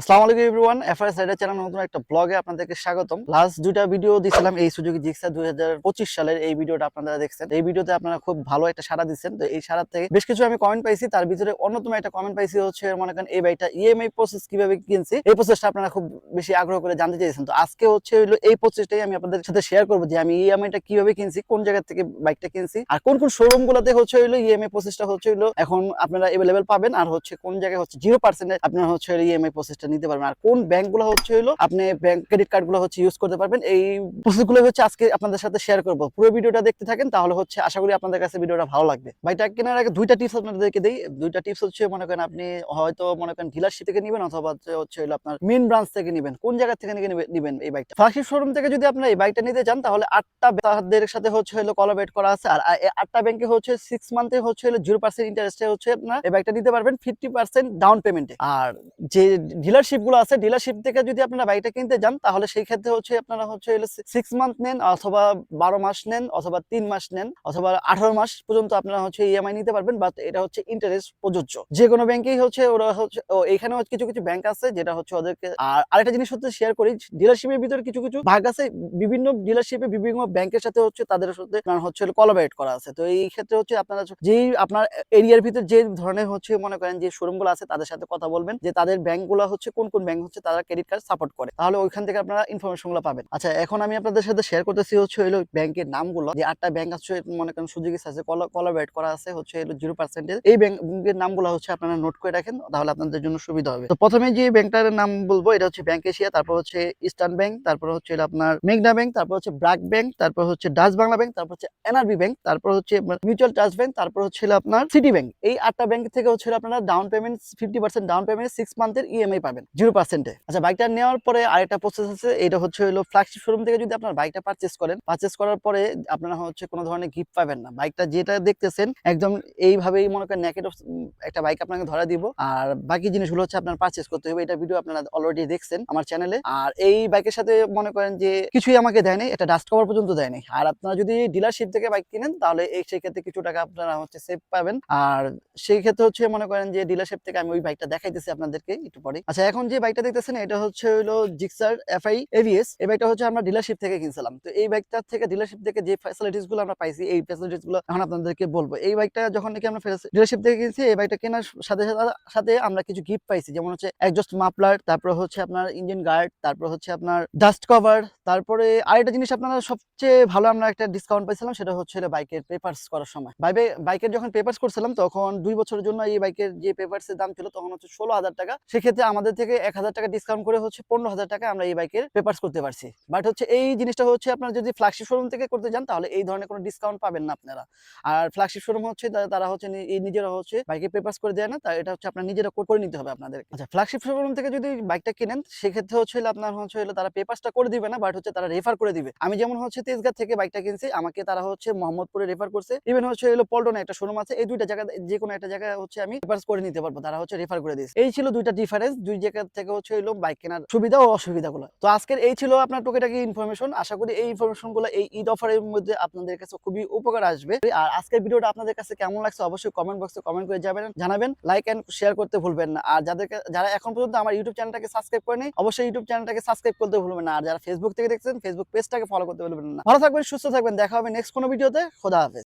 আসসালামু আলাইকুম everyone FRS rider channel নতুন একটা ব্লগে আপনাদেরকে স্বাগতম। লাস্ট দুইটা ভিডিও দিছিলাম এই সুযোগে জিক্সা দুই হাজার পঁচিশ সালের এই ভিডিওটা আপনারা দেখছেন। এই ভিডিওতে আপনারা খুব ভালো একটা সাড়া দিচ্ছেন। তো এই সাড়া থেকে বেশ কিছু আমি কমেন্ট পাইছি, তার ভিতরে অন্যতম একটা কমেন্ট পাইছি হচ্ছে, মনে করেন, এই বাইকটা ইএমআই প্রসেস কীভাবে কিনছি, এই প্রসেসটা আপনারা খুব বেশি আগ্রহ করে জানতে চাইছেন। তো আজকে হচ্ছে হলো এই প্রসেসটাই আমি আপনাদের সাথে শেয়ার করব যে আমি ইএমআইটা কীভাবে কিনছি, কোন জায়গা থেকে বাইকটা কিনছি, আর কোন কোন শোরুম গুলোতে হচ্ছে হলো ইএমআই প্রসেসটা হচ্ছে হলো এখন আপনারা এভেলেবেল পাবেন, আর হচ্ছে কোন জায়গায় হচ্ছে জিরো পার্সেন্টে আপনারা হচ্ছে ইএমআই প্রসেসটা নিতে পারবেন। আর কোন ব্যাংকগুলো হচ্ছে হলো, আপনি ব্যাংক ক্রেডিট কার্ডগুলো হচ্ছে ইউজ করতে পারবেন। এই প্রসেসগুলো হচ্ছে আজকে আপনাদের সাথে শেয়ার করব। পুরো ভিডিওটা দেখতে থাকেন, তাহলে হচ্ছে আশা করি আপনাদের কাছে ভিডিওটা ভালো লাগবে। বাইকটা কেনার আগে দুইটা টিপস আপনাদেরকে দিই। দুইটা টিপস হচ্ছে, মনে করেন আপনি হয়তো মনে করেন ডিলারশিপ থেকে নেবেন অথবা হচ্ছে হলো আপনার মেন ব্রাঞ্চ থেকে নেবেন। কোন জায়গা থেকে নিবে- নিবেন এই বাইকটা ফ্ল্যাগশিপ শোরুম থেকে যদি আপনারা এই বাইকটা নিতে চান, তাহলে আটটা তাদের সাথে হচ্ছে হলো কলাবেট করা আছে। আর আটটা ব্যাংকে হচ্ছে সিক্স মান্থে হচ্ছে হলো জিরো পার্সেন্ট ইন্টারেস্টে হচ্ছে আপনার এই বাইকটা নিতে পারবেন। ফিফটি পার্সেন্ট ডাউন পেমেন্টে আর যে ডিলারশিপগুলো আছে ডিলারশিপ থেকে যদি আপনারা বাইকটা কিনতে যান, তাহলে সেই ক্ষেত্রে হচ্ছে আপনারা হচ্ছে সিক্স মান্থ নেন অথবা বারো মাস নেন অথবা তিন মাস নেন অথবা আঠারো মাস পর্যন্ত আপনারা হচ্ছে ইএমআই নিতে পারবেন বাট এটা হচ্ছে ইন্টারেস্ট প্রযোজ্য। যে কোনো ব্যাংকেই হচ্ছে ওরা হচ্ছে এখানে হচ্ছে কিছু কিছু ব্যাংক আছে যেটা হচ্ছে ওদেরকে, আর আরেকটা জিনিস হচ্ছে শেয়ার করি ডিলারশিপের ভিতরে কিছু কিছু ভাগ আছে, বিভিন্ন ডিলারশিপে বিভিন্ন ব্যাংকের সাথে হচ্ছে তাদের সাথে হচ্ছে কোলাবরেট করা আছে। তো এই ক্ষেত্রে হচ্ছে আপনারা যেই আপনার এরিয়ার ভিতরে যে ধরনের হচ্ছে মনে করেন যে শোরুমগুলো আছে, তাদের সাথে কথা বলবেন, যে তাদের ব্যাংকগুলো হচ্ছে কোন কোন ব্যাংক হচ্ছে তারা ক্রেডিট কার্ড সাপোর্ট করে। তাহলে ওইখান থেকে আপনারা ইনফরমেশনগুলো পাবেন। আচ্ছা এখন আমি আপনাদের সাথে শেয়ার করতেছি হচ্ছে হলো ব্যাংকের নামগুলো। যে আটটা ব্যাংক আছে, মনে করেন সুযোগী আছে কোলাবরেট করা আছে, হচ্ছে হলো জিরো পার্সেন্টেজ এই ব্যাংকের নামগুলো হচ্ছে আপনারা নোট করে রাখেন, তাহলে আপনাদের জন্য সুবিধা হবে। তো প্রথমে যে ব্যাংকটার নাম বলব, এটা হচ্ছে ব্যাংক এশিয়া তারপর হচ্ছে ইস্টার্ন ব্যাংক তারপর হচ্ছে আপনার মেঘনা ব্যাংক তারপর হচ্ছে ব্রাক ব্যাংক তারপর হচ্ছে ডাচ বাংলা ব্যাংক তারপর হচ্ছে এনআরবি ব্যাংক তারপর হচ্ছে মিউচুয়াল ট্রাস্ট ব্যাংক তারপর হচ্ছে আপনার সিটি ব্যাংক এই আটটা ব্যাংক থেকে হচ্ছে আপনারা down payment fifty percent down payment six মান্থের EMI পাবেন। জিরো পার্সেন্টে আচ্ছা বাইকটা নেওয়ার পরে আরেকটা প্রসেস আছে, এটা হচ্ছে হলো ফ্ল্যাগশিপ শোরুম থেকে যদি আপনার বাইকটা পারচেস করেন পারচেস করার পরে আপনারা হচ্ছে কোনো ধরনের গিফট পাবেন না। বাইকটা যেটা দেখতেছেন, একদম এইভাবেই মনে করেন নেকেট একটা বাইক আপনাকে ধরা দিব। আর বাকি জিনিসগুলো হচ্ছে আপনার পারচেস করতে হবে, এটা ভিডিও আপনারা অলরেডি দেখছেন আমার চ্যানেলে আর এই বাইকের সাথে মনে করেন যে কিছুই আমাকে দেয়নি এটা ডাস্ট কভার পর্যন্ত দেয়নি আর আপনারা যদি ডিলারশিপ থেকে বাইক কিনেন, তাহলে এই সেই ক্ষেত্রে কিছু টাকা আপনারা হচ্ছে সেভ পাবেন। আর সেই ক্ষেত্রে হচ্ছে মনে করেন যে ডিলারশিপ থেকে আমি ওই বাইকটা দেখাইতেছি আপনাদেরকে একটু পরে। আচ্ছা এখন যে বাইকটা দেখতেছেন, এটা হচ্ছে হলো জিক্সার এফআই এভিএস এই বাইকটা হচ্ছে আমরা ডিলারশিপ থেকে কিনছিলাম। তো এই বাইকটা থেকে ডিলারশিপ থেকে যে ফ্যাসিলিটিসগুলো আমরা পাইছি, এই ফ্যাসিলিটিসগুলো এখন আপনাদেরকে বলব। এই বাইকটা যখন নাকি আমরা ডিলারশিপ থেকে কিনছি, এই বাইকটা কেনার সাথে সাথে- আমরা কিছু গিফট পাইছি। যেমন হচ্ছে একজস্ট মাপলার তারপর হচ্ছে আপনার ইঞ্জিন গার্ড তারপর হচ্ছে আপনার ডাস্ট কভার তারপরে আরেকটা জিনিস আপনারা সবচেয়ে ভালো আমরা একটা ডিসকাউন্ট পাইছিলাম, সেটা হচ্ছে বাইকের পেপার্স করার সময়। বাইবে বাইকের যখন পেপার্স করছিলাম, তখন দুই বছরের জন্য এই বাইকের যে পেপার্স এর দাম ছিল, তখন হচ্ছে ষোলো হাজার টাকা। সেক্ষেত্রে আমাদের থেকে এক হাজার টাকা ডিসকাউন্ট করে হচ্ছে পনেরো হাজার টাকা আমরা এই বাইকের পেপার্স করতে পারছি। বাট হচ্ছে এই জিনিসটা হচ্ছে আপনারা যদি ফ্ল্যাগশিপ শোরুম থেকে করতে যান, তাহলে এই ধরনের কোনো ডিসকাউন্ট পাবেন না আপনারা। আর ফ্ল্যাগশিপ শোরুম হচ্ছে তারা হচ্ছে এই নিজেরা হচ্ছে বাইকে পেপার্স করে দেয় না, তা এটা হচ্ছে আপনার নিজেরা করে নিতে হবে আপনাদের আচ্ছা ফ্ল্যাগশিপ শোরুম থেকে যদি বাইকটা কিনেন, সেক্ষেত্রে হচ্ছে আপনার হচ্ছে তারা পেপারসটা করে দিবে না বাট হচ্ছে তারা রেফার করে দিবে। আমি যেমন হচ্ছে তেজগাঁ থেকে বাইকটা কিনছি, আমাকে তারা হচ্ছে মোহাম্মদপুরে রেফার করছে। ইভেন হচ্ছে হলো পল্টনে একটা শোরুম আছে, এই দুইটা জায়গা যে কোনো একটা জায়গায় হচ্ছে আমি পেপারস করে নিতে পারব, তারা হচ্ছে রেফার করে দিয়েছে। এই ছিল দুইটা ডিফারেন্স দুই জায়গা থেকে হচ্ছে হলো বাইক কেনার সুবিধা ও অসুবিধাগুলো। তো আজকের এই ছিল আপনার টুকিটাকি ইনফরমেশন আশা করি এই ইনফরমেশনগুলো এই ঈদ অফারের মধ্যে আপনাদের কাছে খুবই উপকার আসবে। আর আজকের ভিডিওটা আপনাদের কাছে কেমন লাগছে অবশ্যই কমেন্ট বক্সে কমেন্ট করে যাবেন জানাবেন। লাইক এন্ড শেয়ার করতে ভুলবেন না। আর যাদেরকে, যারা এখন পর্যন্ত আমার ইউটিউব চ্যানেলটাকে সাবস্ক্রাইব করেনি, অবশ্যই ইউটিউব চ্যানেলটাকে সাবস্ক্রাইব করতে ভুলবেন না। আর যারা ফেসবুক থেকে দেখছেন ফেসবুক পেজটাকে ফলো করতে বলবেন না। ভালো থাকবেন, সুস্থ থাকবেন, দেখা হবে নেক্সট কোনো ভিডিওতে খোদা হাফেজ।